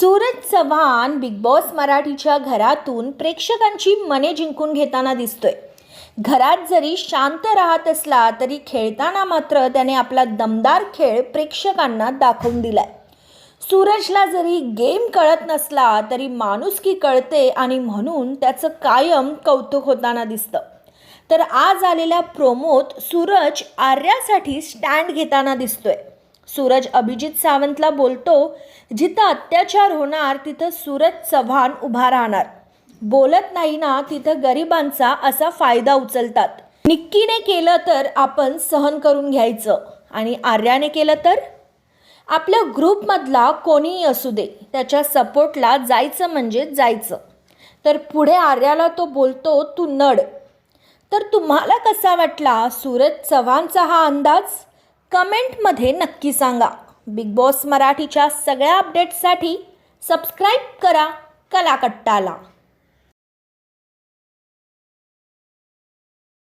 Suraj Chavan big boss मराठीच्या घरातून प्रेक्षकांची मने जिंकून घेताना दिसतोय. घरात जरी शांत राहत असला तरी खेळताना मात्र त्याने आपला दमदार खेळ प्रेक्षकांना दाखवून दिलाय. सूरजला जरी गेम कळत नसला तरी माणुसकी कळते आणि म्हणून त्याचं कायम कौतुक होताना दिसतं. तर आज आलेल्या प्रोमोत सूरज आर्यासाठी स्टँड घेताना दिसतोय. सूरज अभिजित सावंतला बोलतो जिथं अत्याचार होणार तिथं सूरज चव्हाण उभा राहणार. बोलत नाही ना तिथं गरिबांचा असा फायदा उचलतात. निक्कीने केलं तर आपण सहन करून घ्यायचं. आणि आर्याने केलं तर? आपल्या ग्रुपमधला कोणीही असू दे त्याच्या सपोर्टला जायचं म्हणजे जायचं. तर पुढे आर्याला तो बोलतो तू नड. तर तुम्हाला कसा वाटला सूरज चव्हाणचा हा अंदाज? कमेंटमध्ये नक्की सांगा. बिग बॉस मराठीच्या सगळ्या अपडेट्ससाठी सबस्क्राईब करा कलाकट्टाला.